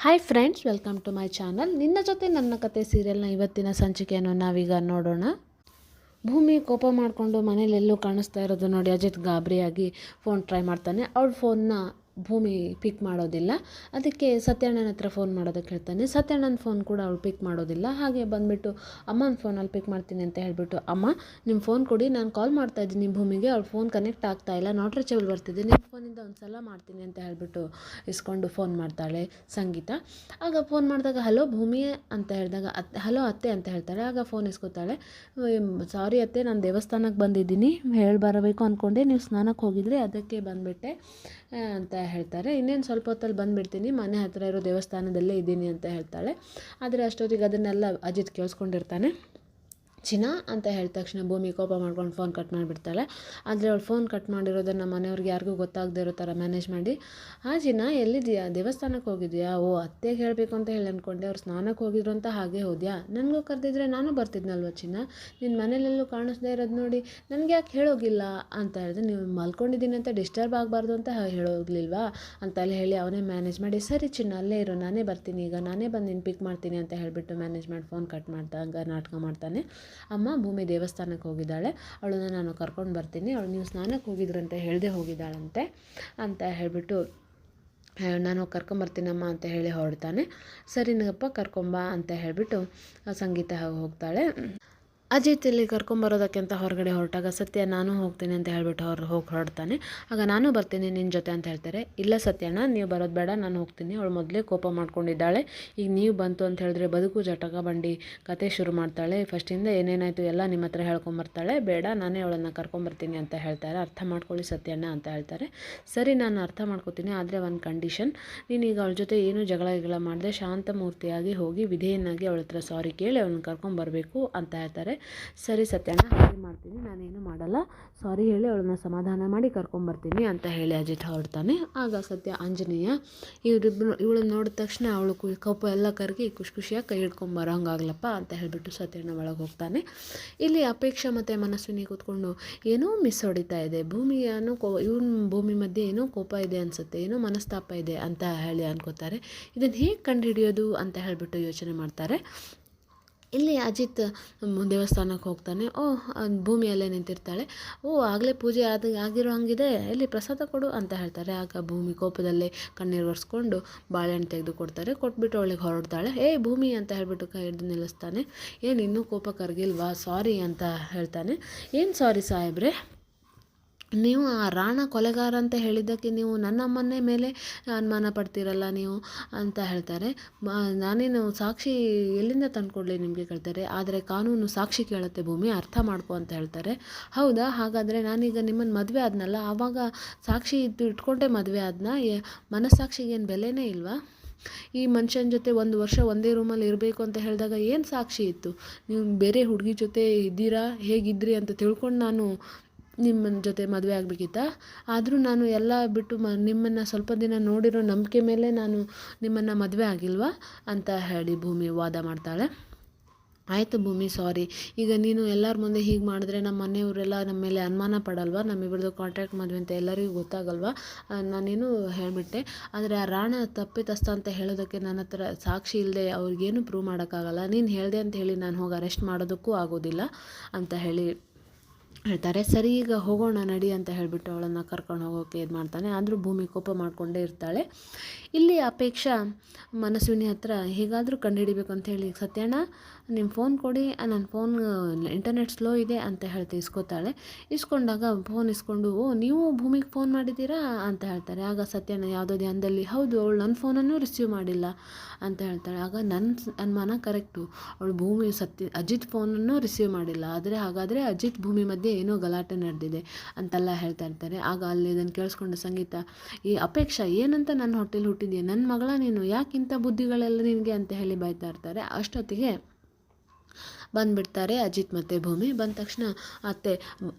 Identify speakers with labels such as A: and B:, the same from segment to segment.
A: Hi friends welcome to my channel ನಿನ್ನ ಜೊತೆ ನನ್ನ ಕತೆ ಸೀರಿಯಲ್ನ ಇವತ್ತಿನ ಸಂಚಿಕೆಯನ್ನು ನಾವೀಗ ನೋಡೋಣ. ಭೂಮಿ ಕೋಪ ಮಾಡಿಕೊಂಡು ಮನೇಲೆಲ್ಲೂ ಕಾಣಿಸ್ತಾ ಇರೋದು ನೋಡಿ ಅಜಿತ್ ಗಾಬರಿಯಾಗಿ ಫೋನ್ ಟ್ರೈ ಮಾಡ್ತಾನೆ. ಅವ್ಳ ಫೋನ್ನ ಭೂಮಿ ಪಿಕ್ ಮಾಡೋದಿಲ್ಲ. ಅದಕ್ಕೆ ಸತ್ಯಣ್ಣನ ಹತ್ರ ಫೋನ್ ಮಾಡೋದಕ್ಕೆ ಹೇಳ್ತಾನೆ. ಸತ್ಯಣ್ಣನ ಫೋನ್ ಕೂಡ ಅವಳು ಪಿಕ್ ಮಾಡೋದಿಲ್ಲ. ಹಾಗೆ ಬಂದುಬಿಟ್ಟು ಅಮ್ಮನ ಫೋನಲ್ಲಿ ಪಿಕ್ ಮಾಡ್ತೀನಿ ಅಂತ ಹೇಳಿಬಿಟ್ಟು, ಅಮ್ಮ ನಿಮ್ಮ ಫೋನ್ ಕೊಡಿ. ನಾನು ಕಾಲ್ ಮಾಡ್ತಾ ಇದ್ದೀನಿ ಭೂಮಿಗೆ. ಅವ್ಳು ಫೋನ್ ಕನೆಕ್ಟ್ ಆಗ್ತಾ ಇಲ್ಲ. ನಾಟ್ ರೀಚಬಲ್ ಬರ್ತಿದೆ. ನಿಮ್ಮ ಫೋನಿಂದ ಒಂದು ಸಲ ಮಾಡ್ತೀನಿ ಅಂತ ಹೇಳಿಬಿಟ್ಟು ಇಸ್ಕೊಂಡು ಫೋನ್ ಮಾಡ್ತಾಳೆ ಸಂಗೀತ. ಆಗ ಫೋನ್ ಮಾಡಿದಾಗ, ಹಲೋ ಭೂಮಿ ಅಂತ ಹೇಳಿದಾಗ, ಅತ್, ಹಲೋ ಅತ್ತೆ ಅಂತ ಹೇಳ್ತಾಳೆ. ಆಗ ಫೋನ್ ಇಸ್ಕೊತಾಳೆ ಸಾರಿ ಅತ್ತೆ, ನಾನು ದೇವಸ್ಥಾನಕ್ಕೆ ಬಂದಿದ್ದೀನಿ. ಹೇಳಿ ಬರಬೇಕು ಅಂದ್ಕೊಂಡೆ ನೀವು ಸ್ನಾನಕ್ಕೆ ಹೋಗಿದ್ರಿ ಅದಕ್ಕೆ ಬಂದುಬಿಟ್ಟೆ ಅಂತ ಹೇಳ್ತಾರೆ. ಇನ್ನೇನು ಸ್ವಲ್ಪ ಹೊತ್ತಲ್ಲಿ ಬಂದುಬಿಡ್ತೀನಿ. ಮನೆ ಹತ್ತಿರ ಇರೋ ದೇವಸ್ಥಾನದಲ್ಲೇ ಇದ್ದೀನಿ ಅಂತ ಹೇಳ್ತಾಳೆ. ಆದರೆ ಅಷ್ಟೊತ್ತಿಗೆ ಅದನ್ನೆಲ್ಲ ಅಜಿತ್ ಕೇಳಿಸ್ಕೊಂಡಿರ್ತಾನೆ. ಚಿನ್ನ ಅಂತ ಹೇಳಿದ ತಕ್ಷಣ ಭೂಮಿ ಕೋಪ ಮಾಡ್ಕೊಂಡು ಫೋನ್ ಕಟ್ ಮಾಡಿಬಿಡ್ತಾಳೆ. ಆದರೆ ಅವಳು ಫೋನ್ ಕಟ್ ಮಾಡಿರೋದನ್ನು ಮನೆಯವ್ರಿಗೆ ಯಾರಿಗೂ ಗೊತ್ತಾಗದೇ ಇರೋ ಥರ ಮ್ಯಾನೇಜ್ ಮಾಡಿ, ಆ ಚಿನ್ನ ಎಲ್ಲಿದೆಯಾ? ದೇವಸ್ಥಾನಕ್ಕೆ ಹೋಗಿದ್ಯಾ? ಓ, ಅತ್ತೆಗೆ ಹೇಳಬೇಕು ಅಂತ ಹೇಳಿ ಅಂದ್ಕೊಂಡೆ ಅವ್ರು ಸ್ನಾನಕ್ಕೆ ಹೋಗಿದ್ರು ಅಂತ ಹಾಗೆ ಹೋದ್ಯಾ? ನನಗೂ ಕರೆದಿದ್ರೆ ನಾನು ಬರ್ತಿದ್ನಲ್ವ ಚಿನ್ನ? ನಿನ್ನ ಮನೇಲೆಲ್ಲೂ ಕಾಣಿಸ್ದೇ ಇರೋದು ನೋಡಿ, ನನಗೆ ಯಾಕೆ ಹೇಳೋಗಿಲ್ಲ? ಅಂತ ಹೇಳಿದ್ರೆ, ನೀವು ಮಲ್ಕೊಂಡಿದ್ದೀನಿ ಅಂತ ಡಿಸ್ಟರ್ಬ್ ಆಗಬಾರ್ದು ಅಂತ ಹೇಳೋಗ್ಲಿಲ್ವಾ ಅಂತ ಅಲ್ಲಿ ಹೇಳಿ, ಅವನೇ ಮ್ಯಾನೇಜ್ ಮಾಡಿ, ಸರಿ ಚಿನ್ನ, ಅಲ್ಲೇ ಇರು, ನಾನೇ ಬರ್ತೀನಿ. ಈಗ ನಾನೇ ಬಂದು ನಿನ್ನ ಪಿಕ್ ಮಾಡ್ತೀನಿ ಅಂತ ಹೇಳಿಬಿಟ್ಟು ಮ್ಯಾನೇಜ್ ಮಾಡಿ ಫೋನ್ ಕಟ್ ಮಾಡ್ತಾ ಹಂಗೆ ನಾಟಕ ಮಾಡ್ತಾನೆ. ಅಮ್ಮ ಭೂಮಿ ದೇವಸ್ಥಾನಕ್ಕೆ ಹೋಗಿದ್ದಾಳೆ. ಅವಳನ್ನ ನಾನು ಕರ್ಕೊಂಡು ಬರ್ತೀನಿ. ಅವಳು ನೀವು ಸ್ನಾನಕ್ಕೆ ಹೋಗಿದ್ರಂತೆ, ಹೇಳದೆ ಹೋಗಿದ್ದಾಳಂತೆ ಅಂತ ಹೇಳಿಬಿಟ್ಟು ನಾನು ಕರ್ಕೊಂಬರ್ತೀನಮ್ಮ ಅಂತ ಹೇಳಿ ಹೊರಡ್ತಾನೆ. ಸರಿನಪ್ಪ ಕರ್ಕೊಂಬ ಅಂತ ಹೇಳಿಬಿಟ್ಟು ಸಂಗೀತ ಹೋಗ್ತಾಳೆ. ಅಜಿತ್ ಇಲ್ಲಿ ಕರ್ಕೊಂಬರೋದಕ್ಕೆ ಅಂತ ಹೊರಗಡೆ ಹೊರಟಾಗ, ಸತ್ಯ, ನಾನು ಹೋಗ್ತೀನಿ ಅಂತ ಹೇಳ್ಬಿಟ್ಟು ಅವ್ರು ಹೋಗಿ ಹೊರಡ್ತಾನೆ. ಆಗ ನಾನು ಬರ್ತೀನಿ ನಿನ್ನ ಜೊತೆ ಅಂತ ಹೇಳ್ತಾರೆ. ಇಲ್ಲ ಸತ್ಯಣ್ಣ, ನೀವು ಬರೋದು ಬೇಡ, ನಾನು ಹೋಗ್ತೀನಿ. ಅವಳು ಮೊದಲೇ ಕೋಪ ಮಾಡ್ಕೊಂಡಿದ್ದಾಳೆ. ಈಗ ನೀವು ಬಂತು ಅಂತ ಹೇಳಿದ್ರೆ ಬದುಕು ಜಟಕ ಬಂಡಿ ಕತೆ ಶುರು ಮಾಡ್ತಾಳೆ. ಫಸ್ಟಿಂದ ಏನೇನಾಯಿತು ಎಲ್ಲ ನಿಮ್ಮ ಹತ್ರ ಹೇಳ್ಕೊಂಬರ್ತಾಳೆ. ಬೇಡ, ನಾನೇ ಅವಳನ್ನು ಕರ್ಕೊಂಬರ್ತೀನಿ ಅಂತ ಹೇಳ್ತಾರೆ ಅರ್ಥ ಮಾಡ್ಕೊಳ್ಳಿ ಸತ್ಯಣ್ಣ ಅಂತ ಹೇಳ್ತಾರೆ. ಸರಿ, ನಾನು ಅರ್ಥ ಮಾಡ್ಕೊತೀನಿ, ಆದರೆ ಒಂದು ಕಂಡೀಷನ್ ನೀನೀಗ ಅವಳ ಜೊತೆ ಏನೂ ಜಗಳ ಗಿಗಳ ಮಾಡದೆ, ಶಾಂತ ಮೂರ್ತಿಯಾಗಿ ಹೋಗಿ ವಿಧೇಯನಾಗಿ ಅವಳ ಹತ್ರ ಸಾರಿ ಕೇಳಿ ಅವಳನ್ನ ಕರ್ಕೊಂಬರ್ಬೇಕು ಅಂತ ಹೇಳ್ತಾರೆ. ಸರಿ ಸತ್ಯಣ್ಣ, ಹಾಗೆ ಮಾಡ್ತೀನಿ, ನಾನೇನು ಮಾಡಲ್ಲ. ಸಾರಿ ಹೇಳಿ, ಅವಳನ್ನ ಸಮಾಧಾನ ಮಾಡಿ ಕರ್ಕೊಂಬರ್ತೀನಿ ಅಂತ ಹೇಳಿ ಅಜಿತ್ ಹೊರಡ್ತಾನೆ. ಆಗ ಸತ್ಯ, ಆಂಜನೇಯ ಇವರಿಬ್ಬರು ಇವಳನ್ನ ನೋಡಿದ ತಕ್ಷಣ ಅವಳು ಕು ಕೋಪ ಎಲ್ಲ ಕರಗಿ ಖುಷಿ ಖುಷಿಯಾಗಿ ಕೈ ಹಿಡ್ಕೊಂಬರೋ ಅಂತ ಹೇಳಿಬಿಟ್ಟು ಸತ್ಯಣ್ಣ ಒಳಗೆ ಹೋಗ್ತಾನೆ. ಇಲ್ಲಿ ಅಪೇಕ್ಷೆ ಮತ್ತು ಮನಸ್ವಿನಿ ಕೂತ್ಕೊಂಡು, ಏನೋ ಮಿಸ್ ಹೊಡಿತಾ ಇದೆ, ಭೂಮಿ ಏನೋ ಕೋ ಇವನ ಭೂಮಿ ಮಧ್ಯೆ ಏನೋ ಕೋಪ ಇದೆ ಅನಿಸುತ್ತೆ, ಏನೋ ಮನಸ್ತಾಪ ಇದೆ ಅಂತ ಹೇಳಿ ಅನ್ಕೋತಾರೆ. ಇದನ್ನು ಹೇಗೆ ಕಂಡುಹಿಡಿಯೋದು ಅಂತ ಹೇಳಿಬಿಟ್ಟು ಯೋಚನೆ ಮಾಡ್ತಾರೆ. ಇಲ್ಲಿ ಅಜಿತ್ ದೇವಸ್ಥಾನಕ್ಕೆ ಹೋಗ್ತಾನೆ. ಓ ಭೂಮಿಯಲ್ಲೇ ನಿಂತಿರ್ತಾಳೆ. ಓ, ಆಗಲೇ ಪೂಜೆ ಆದ, ಆಗಿರೋ ಹಂಗಿದೆ. ಇಲ್ಲಿ ಪ್ರಸಾದ ಕೊಡು ಅಂತ ಹೇಳ್ತಾರೆ. ಆಗ ಭೂಮಿ ಕೋಪದಲ್ಲೇ ಕಣ್ಣೀರು ಒರೆಸ್ಕೊಂಡು ಬಾಳೆಹಣ್ಣು ತೆಗೆದು ಕೊಡ್ತಾರೆ ಕೊಟ್ಬಿಟ್ಟು ಅವಳಿಗೆ ಹೊರಡ್ತಾಳೆ. ಏ, ಭೂಮಿ ಅಂತ ಹೇಳ್ಬಿಟ್ಟು ಕೈ ಹಿಡಿದು ನಿಲ್ಲಿಸ್ತಾನೆ. ಏನು, ಇನ್ನೂ ಕೋಪ ಕರಗಿಲ್ವಾ? ಸಾರಿ ಅಂತ ಹೇಳ್ತಾನೆ. ಏನು ಸಾರಿ ಸಾಹೇಬ್ರೆ? ನೀವು ಆ ರಾಣ ಕೊಲೆಗಾರ ಅಂತ ಹೇಳಿದ್ದಕ್ಕೆ ನೀವು ನನ್ನ ಮೇಲೆ ಅನುಮಾನ ಪಡ್ತೀರಲ್ಲ ನೀವು ಅಂತ ಹೇಳ್ತಾರೆ. ನಾನೇನು ಸಾಕ್ಷಿ ಎಲ್ಲಿಂದ ತಂದುಕೊಡ್ಲಿ ನಿಮಗೆ ಕೇಳ್ತಾರೆ. ಆದರೆ ಕಾನೂನು ಸಾಕ್ಷಿ ಕೇಳುತ್ತೆ ಭೂಮಿ, ಅರ್ಥ ಮಾಡ್ಕೊ ಅಂತ ಹೇಳ್ತಾರೆ. ಹೌದಾ? ಹಾಗಾದರೆ ನಾನೀಗ ನಿಮ್ಮನ್ನು ಮದುವೆ ಆದ್ನಲ್ಲ, ಆವಾಗ ಸಾಕ್ಷಿ ಇದ್ದು ಇಟ್ಕೊಂಡೆ ಮದುವೆ ಆದ್ನ? ಮನಸ್ಸಾಕ್ಷಿಗೇನು ಬೆಲೆನೇ ಇಲ್ವಾ? ಈ ಮನುಷ್ಯನ ಜೊತೆ ಒಂದು ವರ್ಷ ಒಂದೇ ರೂಮಲ್ಲಿ ಇರಬೇಕು ಅಂತ ಹೇಳಿದಾಗ ಏನು ಸಾಕ್ಷಿ ಇತ್ತು? ನೀವು ಬೇರೆ ಹುಡುಗಿ ಜೊತೆ ಇದ್ದೀರಾ? ಹೇಗಿದ್ರಿ ಅಂತ ತಿಳ್ಕೊಂಡು ನಾನು ನಿಮ್ಮನ ಜೊತೆ ಮದುವೆ ಆಗಬೇಕಿತ್ತಾ? ಆದರೂ ನಾನು ಎಲ್ಲ ಬಿಟ್ಟು ಮ, ನಿಮ್ಮನ್ನು ಸ್ವಲ್ಪ ದಿನ ನೋಡಿರೋ ನಂಬಿಕೆ ಮೇಲೆ ನಾನು ನಿಮ್ಮನ್ನು ಮದುವೆ ಆಗಿಲ್ವಾ? ಅಂತ ಹೇಳಿ ಭೂಮಿ ವಾದ ಮಾಡ್ತಾಳೆ. ಆಯಿತು ಭೂಮಿ ಸಾರಿ ಈಗ ನೀನು ಎಲ್ಲರ ಮುಂದೆ ಹೀಗೆ ಮಾಡಿದ್ರೆ ನಮ್ಮ ಮನೆಯವರೆಲ್ಲ ನಮ್ಮ ಮೇಲೆ ಅನುಮಾನ ಪಡಲ್ವಾ? ನಮ್ಮಿಬ್ಬರದು ಕಾಂಟ್ಯಾಕ್ಟ್ ಮದುವೆ ಅಂತ ಎಲ್ಲರಿಗೂ ಗೊತ್ತಾಗಲ್ವಾ? ನಾನೇನು ಹೇಳಿಬಿಟ್ಟೆ. ಆದರೆ ಆ ರಾಣ ತಪ್ಪಿತಸ್ಥ ಅಂತ ಹೇಳೋದಕ್ಕೆ ನನ್ನ ಹತ್ರ ಸಾಕ್ಷಿ ಇಲ್ಲದೆ ಅವ್ರಿಗೇನು ಪ್ರೂವ್ ಮಾಡೋಕ್ಕಾಗಲ್ಲ. ನೀನು ಹೇಳಿದೆ ಅಂತ ಹೇಳಿ ನಾನು ಹೋಗಿ ಅರೆಸ್ಟ್ ಮಾಡೋದಕ್ಕೂ ಆಗೋದಿಲ್ಲ ಅಂತ ಹೇಳಿ ಹೇಳ್ತಾರೆ, ಸರಿ, ಈಗ ಹೋಗೋಣ, ನಡಿ ಅಂತ ಹೇಳಿಬಿಟ್ಟು ಅವಳನ್ನು ಕರ್ಕೊಂಡು ಹೋಗೋಕ್ಕೆ ಇದು ಮಾಡ್ತಾನೆ. ಆದರೂ ಭೂಮಿ ಕೋಪ ಮಾಡಿಕೊಂಡೇ ಇರ್ತಾಳೆ. ಇಲ್ಲಿ ಅಪೇಕ್ಷಾ ಮನಸ್ವಿನಿ ಹತ್ರ, ಹೇಗಾದರೂ ಕಂಡುಹಿಡಿಬೇಕು ಅಂತ ಹೇಳಿ, ಸತ್ಯಣ್ಣ ನಿಮ್ಮ ಫೋನ್ ಕೊಡಿ ನನ್ನ ಫೋನ್ ಇಂಟರ್ನೆಟ್ ಸ್ಲೋ ಇದೆ ಅಂತ ಹೇಳ್ತಾ ಇಸ್ಕೋತಾಳೆ. ಇಸ್ಕೊಂಡಾಗ ಫೋನ್ ಇಸ್ಕೊಂಡು, ಓ, ನೀವು ಭೂಮಿಗೆ ಫೋನ್ ಮಾಡಿದ್ದೀರಾ? ಅಂತ ಹೇಳ್ತಾರೆ. ಆಗ ಸತ್ಯಣ್ಣ ಯಾವುದೋ ಧ್ಯಾನದಲ್ಲಿ, ಹೌದು, ಅವಳು ನನ್ನ ಫೋನನ್ನು ರಿಸೀವ್ ಮಾಡಿಲ್ಲ ಅಂತ ಹೇಳ್ತಾಳೆ. ಆಗ ನನ್ನ ಅನುಮಾನ ಕರೆಕ್ಟು ಅವಳು ಭೂಮಿ ಸತ್ಯ, ಅಜಿತ್ ಫೋನನ್ನು ರಿಸೀವ್ ಮಾಡಿಲ್ಲ. ಆದರೆ, ಹಾಗಾದರೆ ಅಜಿತ್ ಭೂಮಿ ಮಧ್ಯೆ ಏನೋ ಗಲಾಟೆ ನಡೆದಿದೆ ಅಂತೆಲ್ಲ ಹೇಳ್ತಾ ಇರ್ತಾರೆ. ಆಗ ಅಲ್ಲಿ ಇದನ್ನು ಕೇಳಿಸ್ಕೊಂಡು ಸಂಗೀತ ಈ ಅಪೇಕ್ಷಾ, ಏನಂತ ನನ್ನ ಹೊಟ್ಟೆಲಿ ಹುಟ್ಟಿದೆಯಾ? ನನ್ನ ಮಗಳ ನೀನು ಯಾಕಿಂಥ ಬುದ್ಧಿಗಳೆಲ್ಲ ನಿನಗೆ? ಅಂತ ಹೇಳಿ ಬೈತಾ ಇರ್ತಾರೆ. ಅಷ್ಟೊತ್ತಿಗೆ ಬಂದುಬಿಡ್ತಾರೆ ಅಜಿತ್ ಮತ್ತು ಭೂಮಿ. ಬಂದ ತಕ್ಷಣ ಅತ್ತೆ,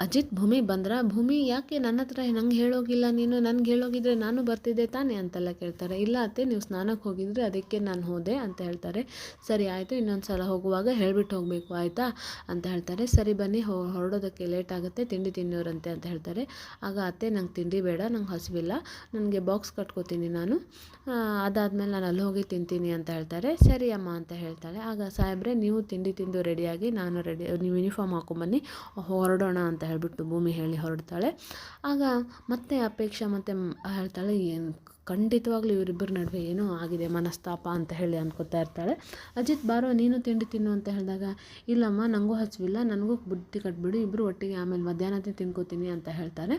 A: ಅಜಿತ್, ಭೂಮಿ ಬಂದ್ರೆ? ಭೂಮಿ, ಯಾಕೆ ನನ್ನ ಹತ್ರ ನಂಗೆ ಹೇಳೋಗಿಲ್ಲ ನೀನು? ನನಗೆ ಹೇಳೋಗಿದ್ರೆ ನಾನು ಬರ್ತಿದ್ದೆ ತಾನೇ? ಅಂತೆಲ್ಲ ಕೇಳ್ತಾರೆ. ಇಲ್ಲ ಅತ್ತೆ, ನೀವು ಸ್ನಾನಕ್ಕೆ ಹೋಗಿದ್ರೆ ಅದಕ್ಕೆ ನಾನು ಹೋದೆ, ಅಂತ ಹೇಳ್ತಾರೆ. ಸರಿ ಆಯಿತು, ಇನ್ನೊಂದು ಸಲ ಹೋಗುವಾಗ ಹೇಳ್ಬಿಟ್ಟು ಹೋಗಬೇಕು, ಆಯಿತಾ? ಅಂತ ಹೇಳ್ತಾರೆ. ಸರಿ ಬನ್ನಿ ಹೊರಡೋದಕ್ಕೆ ಲೇಟ್ ಆಗುತ್ತೆ, ತಿಂಡಿ ತಿನ್ನೋರಂತೆ ಅಂತ ಹೇಳ್ತಾರೆ. ಆಗ ಅತ್ತೆ, ನಂಗೆ ತಿಂಡಿ ಬೇಡ, ನಂಗೆ ಹಸಿವಿಲ್ಲ, ನನಗೆ ಬಾಕ್ಸ್ ಕಟ್ಕೋತೀನಿ ನಾನು. ಅದಾದಮೇಲೆ ನಾನು ಅಲ್ಲಿ ಹೋಗಿ ತಿಂತೀನಿ, ಅಂತ ಹೇಳ್ತಾರೆ. ಸರಿ ಅಮ್ಮ, ಅಂತ ಹೇಳ್ತಾಳೆ. ಆಗ, ಸಾಹೇಬ್ರೆ, ನೀವು ತಿಂಡಿ ತಿಂದು ರೆಡಿಯಾಗಿ ನಾನು ರೆಡಿ ನೀವು ಯೂನಿಫಾರ್ಮ್ ಹಾಕೊಂಬನ್ನಿ ಹೊರಡೋಣ ಅಂತ ಹೇಳಿಬಿಟ್ಟು ಭೂಮಿ ಹೇಳಿ ಹೊರಡ್ತಾಳೆ. ಆಗ ಮತ್ತೆ ಅಪೇಕ್ಷೆ ಮತ್ತೆ ಹೇಳ್ತಾಳೆ, ಏನು ಖಂಡಿತವಾಗ್ಲೂ ಇವರಿಬ್ಬರ ನಡುವೆ ಏನೋ ಆಗಿದೆ, ಮನಸ್ತಾಪ ಅಂತ ಹೇಳಿ ಅನ್ಕೋತಾ ಇರ್ತಾಳೆ. ಅಜಿತ್, ಬಾರೋ, ನೀನು ತಿಂಡಿ ತಿನ್ನು ಅಂತ ಹೇಳಿದಾಗ, ಇಲ್ಲಮ್ಮ ನನಗೂ ಹಚ್ಚಿಲ್ಲ ನನಗೂ ಬುದ್ಧಿ ಕಟ್ಬಿಡು ಇಬ್ಬರು ಒಟ್ಟಿಗೆ ಆಮೇಲೆ ಮಧ್ಯಾಹ್ನದೇ ತಿನ್ಕೋತೀನಿ ಅಂತ ಹೇಳ್ತಾರೆ.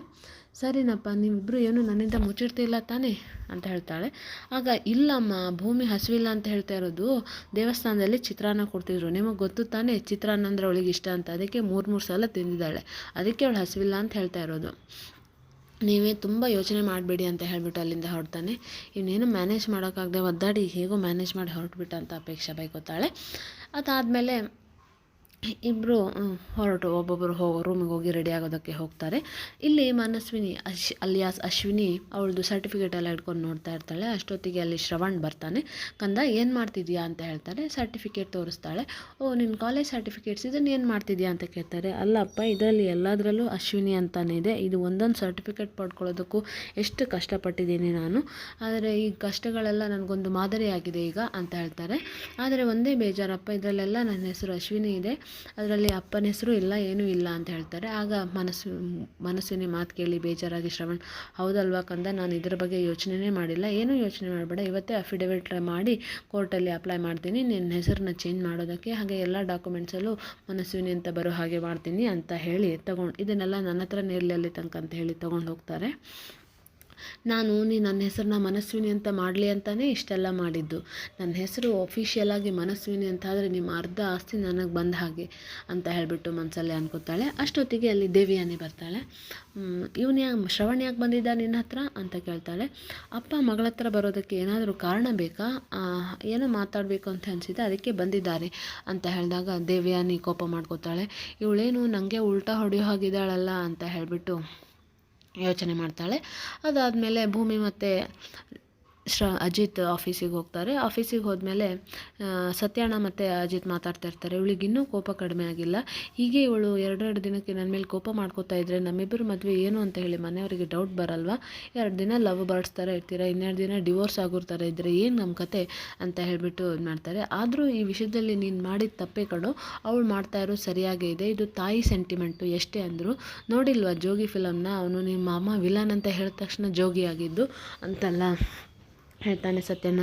A: ಸರಿನಪ್ಪ ನೀವಿಬ್ಬರು ಏನು ನನ್ನಿಂದ ಮುಚ್ಚಿಡ್ತಿಲ್ಲ ತಾನೇ? ಅಂತ ಹೇಳ್ತಾಳೆ. ಆಗ, ಇಲ್ಲಮ್ಮ, ಭೂಮಿ ಹಸಿವಿಲ್ಲ ಅಂತ ಹೇಳ್ತಾ ಇರೋದು ದೇವಸ್ಥಾನದಲ್ಲಿ ಚಿತ್ರಾನ್ನ ಕೊಡ್ತಿದ್ರು. ನಿಮಗೆ ಗೊತ್ತು ತಾನೇ? ಚಿತ್ರಾನ್ನ ಅಂದರೆ ಅವಳಿಗೆ ಇಷ್ಟ ಅಂತ. ಅದಕ್ಕೆ ಮೂರು ಮೂರು ಸಲ ತಿಂದಿದ್ದಾಳೆ. ಅದಕ್ಕೆ ಅವಳು ಹಸಿವಿಲ್ಲ ಅಂತ ಹೇಳ್ತಾ ಇರೋದು. ನೀವೇ ತುಂಬ ಯೋಚನೆ ಮಾಡಬೇಡಿ ಅಂತ ಹೇಳಿಬಿಟ್ಟು ಅಲ್ಲಿಂದ ಹೊರಡ್ತಾನೆ. ಇವನೇನು ಮ್ಯಾನೇಜ್ ಮಾಡೋಕ್ಕಾಗದೆ ಒದ್ದಾಡಿ ಹೇಗೋ ಮ್ಯಾನೇಜ್ ಮಾಡಿ ಹೊರಟ್ಬಿಟ್ಟ ಅಂತ ಅಪೇಕ್ಷೆ ಬೈಕೋತಾಳೆ. ಅದಾದಮೇಲೆ ಇಬ್ಬರು ಹೊರಟು. ಒಬ್ಬೊಬ್ಬರು ಹೋಗೋ ರೂಮಿಗೆ ಹೋಗಿ ರೆಡಿ ಆಗೋದಕ್ಕೆ ಹೋಗ್ತಾರೆ. ಇಲ್ಲಿ ಮನಸ್ವಿನಿ, ಅಶ್, ಅಲಿಯಾಸ್ ಅಶ್ವಿನಿ ಅವಳದು ಸರ್ಟಿಫಿಕೇಟ್ ಎಲ್ಲ ಇಟ್ಕೊಂಡು ನೋಡ್ತಾ ಇರ್ತಾಳೆ. ಅಷ್ಟೊತ್ತಿಗೆ ಅಲ್ಲಿ ಶ್ರವಣ್ ಬರ್ತಾನೆ. ಕಂದ, ಏನು ಮಾಡ್ತಿದ್ಯಾ ಅಂತ ಹೇಳ್ತಾರೆ ಸರ್ಟಿಫಿಕೇಟ್ ತೋರಿಸ್ತಾಳೆ. ಓ ನಿನ್ನ ಕಾಲೇಜ್ ಸರ್ಟಿಫಿಕೇಟ್ಸ್ ಇದನ್ನು ಏನು ಮಾಡ್ತಿದ್ಯಾ ಅಂತ ಕೇಳ್ತಾರೆ. ಅಲ್ಲಪ್ಪ, ಇದರಲ್ಲಿ ಎಲ್ಲದರಲ್ಲೂ ಅಶ್ವಿನಿ ಅಂತಲೇ ಇದೆ. ಇದು ಒಂದೊಂದು ಸರ್ಟಿಫಿಕೇಟ್ ಪಡ್ಕೊಳ್ಳೋದಕ್ಕೂ ಎಷ್ಟು ಕಷ್ಟಪಟ್ಟಿದ್ದೀನಿ ನಾನು. ಆದರೆ ಈ ಕಷ್ಟಗಳೆಲ್ಲ ನನಗೊಂದು ಮಾದರಿಯಾಗಿದೆ ಈಗ ಅಂತ ಹೇಳ್ತಾರೆ. ಆದರೆ ಒಂದೇ ಬೇಜಾರಪ್ಪ, ಇದರಲ್ಲೆಲ್ಲ ನನ್ನ ಹೆಸರು ಅಶ್ವಿನಿ ಇದೆ. ಅದರಲ್ಲಿ ಅಪ್ಪನ ಹೆಸರು ಇಲ್ಲ, ಏನೂ ಇಲ್ಲ ಅಂತ ಹೇಳ್ತಾರೆ. ಆಗ ಮನಸ್ಸು, ಮನಸ್ಸಿನ ಮಾತು ಕೇಳಿ ಬೇಜಾರಾಗಿ ಶ್ರವಣ್, ಹೌದಲ್ವಾ ಕಂದ, ನಾನು ಇದರ ಬಗ್ಗೆ ಯೋಚನೆನೇ ಮಾಡಿಲ್ಲ. ಏನೂ ಯೋಚನೆ ಮಾಡಬೇಡ. ಇವತ್ತೇ ಅಫಿಡವಿಟ್ ಮಾಡಿ ಕೋರ್ಟಲ್ಲಿ ಅಪ್ಲೈ ಮಾಡ್ತೀನಿ. ನಿನ್ನ ಹೆಸರನ್ನ ಚೇಂಜ್ ಮಾಡೋದಕ್ಕೆ ಹಾಗೆ ಎಲ್ಲ ಡಾಕ್ಯುಮೆಂಟ್ಸಲ್ಲೂ ಮನಸ್ವಿನಿ ಅಂತ ಬರೋ ಹಾಗೆ ಮಾಡ್ತೀನಿ ಅಂತ ಹೇಳಿ ತಗೊಂಡು, ಇದನ್ನೆಲ್ಲ ನನ್ನ ಹತ್ರ ಇರಲಿ ತನಕ ಅಂತ ಹೇಳಿ ತೊಗೊಂಡು ಹೋಗ್ತಾರೆ. ನಾನು ನೀ ನನ್ನ ಹೆಸರನ್ನ ಮನಸ್ವಿನಿ ಅಂತ ಮಾಡಲಿ ಅಂತಲೇ ಇಷ್ಟೆಲ್ಲ ಮಾಡಿದ್ದು. ನನ್ನ ಹೆಸರು ಆಗಿ ಮನಸ್ವಿನಿ ಅಂತ ಆದರೆ ನಿಮ್ಮ ಅರ್ಧ ಆಸ್ತಿ ನನಗೆ ಬಂದ ಹಾಗೆ ಅಂತ ಹೇಳಿಬಿಟ್ಟು ಮನಸ್ಸಲ್ಲೇ ಅನ್ಕೋತಾಳೆ. ಅಷ್ಟೊತ್ತಿಗೆ ಅಲ್ಲಿ ದೇವಿಯಾನಿ ಬರ್ತಾಳೆ. ಇವನು ಯಾಕೆ ಶ್ರವಣ ಯಾಕೆ ಬಂದಿದ್ದ ನಿನ್ನ ಹತ್ರ? ಅಂತ ಕೇಳ್ತಾಳೆ. ಅಪ್ಪ, ಮಗಳ ಹತ್ರ ಬರೋದಕ್ಕೆ ಏನಾದರೂ ಕಾರಣ ಬೇಕಾ? ಏನೋ ಮಾತಾಡಬೇಕು ಅಂತ ಅನಿಸಿದೆ, ಅದಕ್ಕೆ ಬಂದಿದ್ದಾರೆ. ಅಂತ ಹೇಳಿದಾಗ ದೇವಿಯಾನಿ ಕೋಪ ಮಾಡ್ಕೋತಾಳೆ. ಇವಳೇನು ನನಗೆ ಉಲ್ಟಾ ಹೊಡೆಯೋ ಹಾಗಿದ್ದಾಳಲ್ಲ? ಅಂತ ಹೇಳಿಬಿಟ್ಟು ಯೋಚನೆ ಮಾಡ್ತಾಳೆ. ಅದಾದಮೇಲೆ ಭೂಮಿ ಮತ್ತು ಶ್ರ ಅಜಿತ್ ಆಫೀಸಿಗೆ ಹೋಗ್ತಾರೆ. ಆಫೀಸಿಗೆ ಹೋದ್ಮೇಲೆ ಸತ್ಯಾಣ ಮತ್ತು ಅಜಿತ್ ಮಾತಾಡ್ತಾ ಇರ್ತಾರೆ. ಇವಳಿಗೆ ಇನ್ನೂ ಕೋಪ ಕಡಿಮೆ ಆಗಿಲ್ಲ. ಹೀಗೆ ಇವಳು ಎರಡೆರಡು ದಿನಕ್ಕೆ ನನ್ನ ಮೇಲೆ ಕೋಪ ಮಾಡ್ಕೋತಾ ಇದ್ದರೆ ನಮ್ಮಿಬ್ಬರು ಮದುವೆ ಏನು ಅಂತ ಹೇಳಿ ಮನೆಯವರಿಗೆ ಡೌಟ್ ಬರಲ್ವಾ? ಎರಡು ದಿನ ಲವ್ ಬರ್ಡ್ಸ್ ಥರ ಇರ್ತೀರ? ಇನ್ನೆರಡು ದಿನ ಡಿವೋರ್ಸ್ ಆಗಿರ್ತಾರೆ ಇದ್ದರೆ ಏನು ನಮ್ಮ ಕತೆ ಅಂತ ಹೇಳಿಬಿಟ್ಟು ಇದು ಮಾಡ್ತಾರೆ. ಆದರೂ ಈ ವಿಷಯದಲ್ಲಿ ನೀನು ಮಾಡಿದ ತಪ್ಪೇ ಕಡು ಅವಳು ಮಾಡ್ತಾ ಇರೋ ಸರಿಯಾಗೇ ಇದೆ. ಇದು ತಾಯಿ ಸೆಂಟಿಮೆಂಟು ಎಷ್ಟೇ ಅಂದರು. ನೋಡಿಲ್ವಾ ಜೋಗಿ ಫಿಲಮ್ನ ಅವನು ನಿಮ್ಮ ಮಾಮ ವಿಲನ್ ಅಂತ ಹೇಳಿದ ತಕ್ಷಣ ಜೋಗಿ ಆಗಿದ್ದು ಅಂತಲ್ಲ. ಹೇಳ್ತಾನೆ ಸತ್ಯಣ್ಣ.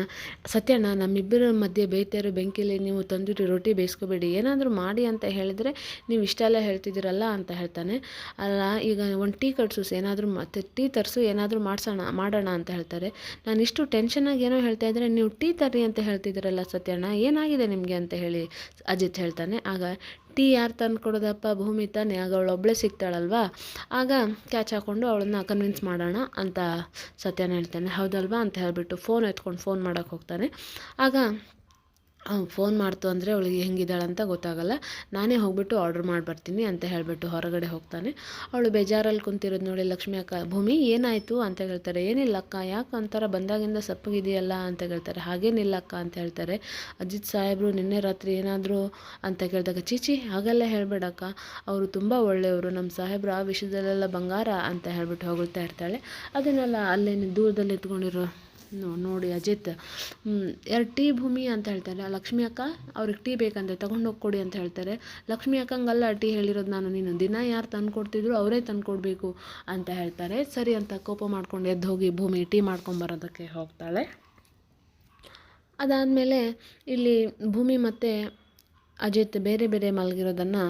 A: ಸತ್ಯಣ್ಣ, ನಮ್ಮಿಬ್ಬರ ಮಧ್ಯೆ ಬೇಯ್ತಿರೋ ಬೆಂಕಿಲಿ ನೀವು ತಂದಿಟ್ಟು ರೊಟ್ಟಿ ಬೇಯಿಸ್ಕೋಬೇಡಿ. ಏನಾದರೂ ಮಾಡಿ ಅಂತ ಹೇಳಿದರೆ ನೀವು ಇಷ್ಟೆಲ್ಲ ಹೇಳ್ತಿದ್ದೀರಲ್ಲ ಅಂತ ಹೇಳ್ತಾನೆ. ಅಲ್ಲ, ಈಗ ಒಂದು ಟೀ ಕಟ್ಸು, ಏನಾದರೂ ಮತ್ತೆ ಟೀ ತರಿಸು, ಏನಾದರೂ ಮಾಡಿಸೋಣ, ಮಾಡೋಣ ಅಂತ ಹೇಳ್ತಾರೆ. ನಾನು ಇಷ್ಟು ಟೆನ್ಷನಾಗಿ ಏನೋ ಹೇಳ್ತಾ ಇದ್ದರೆ ನೀವು ಟೀ ತರ್ರಿ ಅಂತ ಹೇಳ್ತಿದ್ದೀರಲ್ಲ ಸತ್ಯಣ್ಣ, ಏನಾಗಿದೆ ನಿಮಗೆ ಅಂತ ಹೇಳಿ ಅಜಿತ್ ಹೇಳ್ತಾನೆ. ಆಗ ಟೀ ಯಾರು ತಂದು ಕೊಡೋದಪ್ಪ? ಭೂಮಿ ತಾನೆ. ಆಗ ಅವಳು ಒಬ್ಬಳೇ ಸಿಗ್ತಾಳಲ್ವಾ? ಆಗ ಕ್ಯಾಚ್ ಹಾಕ್ಕೊಂಡು ಅವಳನ್ನ ಕನ್ವಿನ್ಸ್ ಮಾಡೋಣ ಅಂತ ಸತ್ಯನ ಹೇಳ್ತಾನೆ. ಹೌದಲ್ವಾ? ಅಂತ ಹೇಳಿಬಿಟ್ಟು ಫೋನ್ ಎತ್ಕೊಂಡು ಫೋನ್ ಮಾಡೋಕ್ಕೆ ಹೋಗ್ತಾನೆ. ಆಗ ಫೋನ್ ಮಾಡ್ತು ಅಂದರೆ ಅವಳಿಗೆ ಹೆಂಗಿದ್ದಾಳೆ ಅಂತ ಗೊತ್ತಾಗಲ್ಲ. ನಾನೇ ಹೋಗ್ಬಿಟ್ಟು ಆರ್ಡ್ರ್ ಮಾಡಿ ಬರ್ತೀನಿ ಅಂತ ಹೇಳಿಬಿಟ್ಟು ಹೊರಗಡೆ ಹೋಗ್ತಾನೆ. ಅವಳು ಬೇಜಾರಲ್ಲಿ ಕುಂತಿರೋದು ನೋಡಿ ಲಕ್ಷ್ಮಿ ಅಕ್ಕ, ಭೂಮಿ, ಏನಾಯಿತು? ಅಂತ ಹೇಳ್ತಾರೆ. ಏನಿಲ್ಲ ಅಕ್ಕ, ಯಾಕೆ ಅಂತಾರ ಬಂದಾಗಿಂದ ಸಪ್ಪಗಿದೆಯಲ್ಲ? ಅಂತ ಹೇಳ್ತಾರೆ. ಹಾಗೇನಿಲ್ಲ ಅಕ್ಕ, ಅಂತ ಹೇಳ್ತಾರೆ. ಅಜಿತ್ ಸಾಹೇಬರು ನಿನ್ನೆ ರಾತ್ರಿ ಏನಾದರೂ? ಅಂತ ಕೇಳಿದಾಗ ಚೀಚಿ ಹಾಗೆಲ್ಲ ಹೇಳಬೇಡಕ್ಕ ಅವರು ತುಂಬ ಒಳ್ಳೆಯವರು. ನಮ್ಮ ಸಾಹೇಬರು ಆ ವಿಷಯದಲ್ಲೆಲ್ಲ ಬಂಗಾರ, ಅಂತ ಹೇಳ್ಬಿಟ್ಟು ಹೋಗುತ್ತಾ ಇರ್ತಾಳೆ. ಅದನ್ನೆಲ್ಲ ಅಲ್ಲೇ ದೂರದಲ್ಲಿ ಎತ್ಕೊಂಡಿರೋ ನೋಡಿ ಅಜಿತ್. ಎರಡು ಟೀ ಭೂಮಿ ಅಂತ ಹೇಳ್ತಾರೆ. ಲಕ್ಷ್ಮಿ ಅಕ್ಕ, ಅವ್ರಿಗೆ ಟೀ ಬೇಕಂತೆ ತೊಗೊಂಡೋಗಿ ಕೊಡಿ ಅಂತ ಹೇಳ್ತಾರೆ. ಲಕ್ಷ್ಮಿ ಅಕ್ಕಂಗಲ್ಲ ಟೀ ಹೇಳಿರೋದು ನಾನು, ನೀನು ದಿನ ಯಾರು ತಂದು ಕೊಡ್ತಿದ್ರು ಅವರೇ ತಂದು ಕೊಡಬೇಕು ಅಂತ ಹೇಳ್ತಾರೆ. ಸರಿ ಅಂತ ಕೋಪ ಮಾಡ್ಕೊಂಡು ಎದ್ದು ಹೋಗಿ ಭೂಮಿ ಟೀ ಮಾಡ್ಕೊಂಬರೋದಕ್ಕೆ ಹೋಗ್ತಾಳೆ. ಅದಾದಮೇಲೆ ಇಲ್ಲಿ ಭೂಮಿ ಮತ್ತು ಅಜಿತ್ ಬೇರೆ ಬೇರೆ ಮಲಗಿರೋದನ್ನು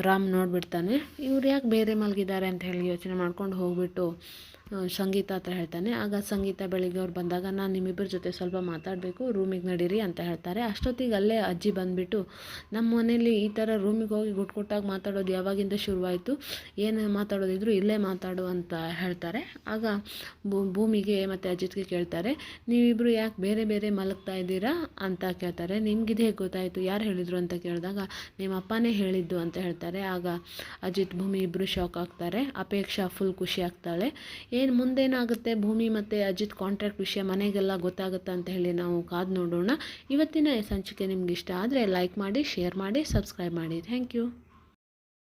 A: ರಾಮ್ ನೋಡಿಬಿಡ್ತಾನೆ. ಇವ್ರು ಯಾಕೆ ಬೇರೆ ಮಲಗಿದ್ದಾರೆ ಅಂತ ಹೇಳಿ ಯೋಚನೆ ಮಾಡ್ಕೊಂಡು ಹೋಗ್ಬಿಟ್ಟು ಸಂಗೀತ ಹತ್ರ ಹೇಳ್ತಾನೆ. ಆಗ ಸಂಗೀತ ಬೆಳಿಗ್ಗೆ ಅವ್ರು ಬಂದಾಗ, ನಾನು ನಿಮ್ಮಿಬ್ಬರ ಜೊತೆ ಸ್ವಲ್ಪ ಮಾತಾಡಬೇಕು, ರೂಮಿಗೆ ನಡೀರಿ ಅಂತ ಹೇಳ್ತಾರೆ. ಅಷ್ಟೊತ್ತಿಗೆ ಅಲ್ಲೇ ಅಜ್ಜಿ ಬಂದುಬಿಟ್ಟು ನಮ್ಮ ಮನೇಲಿ ಈ ಥರ ರೂಮಿಗೆ ಹೋಗಿ ಗುಟ್ ಗುಟ್ಟಾಗಿ ಮಾತಾಡೋದು ಯಾವಾಗಿಂದ ಶುರುವಾಯಿತು? ಏನು ಮಾತಾಡೋದಿದ್ರು ಇಲ್ಲೇ ಮಾತಾಡು ಅಂತ ಹೇಳ್ತಾರೆ. ಆಗ ಭೂಮಿಗೆ ಮತ್ತು ಅಜಿತ್ಗೆ ಕೇಳ್ತಾರೆ ನೀವಿಬ್ಬರು ಯಾಕೆ ಬೇರೆ ಬೇರೆ ಮಲಗ್ತಾ ಇದ್ದೀರಾ? ಅಂತ ಕೇಳ್ತಾರೆ. ನಿಮ್ಗಿದು ಹೇಗೆ ಗೊತ್ತಾಯಿತು? ಯಾರು ಹೇಳಿದರು? ಅಂತ ಕೇಳಿದಾಗ, ನಿಮ್ಮ ಅಪ್ಪನೇ ಹೇಳಿದ್ದು ಅಂತ ಹೇಳ್ತಾರೆ. ಆಗ ಅಜಿತ್ ಭೂಮಿ ಇಬ್ಬರು ಶಾಕ್ ಆಗ್ತಾರೆ. ಅಪೇಕ್ಷಾ ಫುಲ್ ಖುಷಿ ಆಗ್ತಾಳೆ. ಏನು ಮುಂದೇನಾಗುತ್ತೆ? ಭೂಮಿ ಮತ್ತು ಅಜಿತ್ ಕಾಂಟ್ರಾಕ್ಟ್ ವಿಷಯ ಮನೆಗೆಲ್ಲ ಗೊತ್ತಾಗುತ್ತಾ ಅಂತ ಹೇಳಿ ನಾವು ಕಾದು ನೋಡೋಣ. ಇವತ್ತಿನ ಸಂಚಿಕೆ ನಿಮ್ಗೆ ಇಷ್ಟ ಆದರೆ ಲೈಕ್ ಮಾಡಿ ಶೇರ್ ಮಾಡಿ ಸಬ್ಸ್ಕ್ರೈಬ್ ಮಾಡಿ. Thank you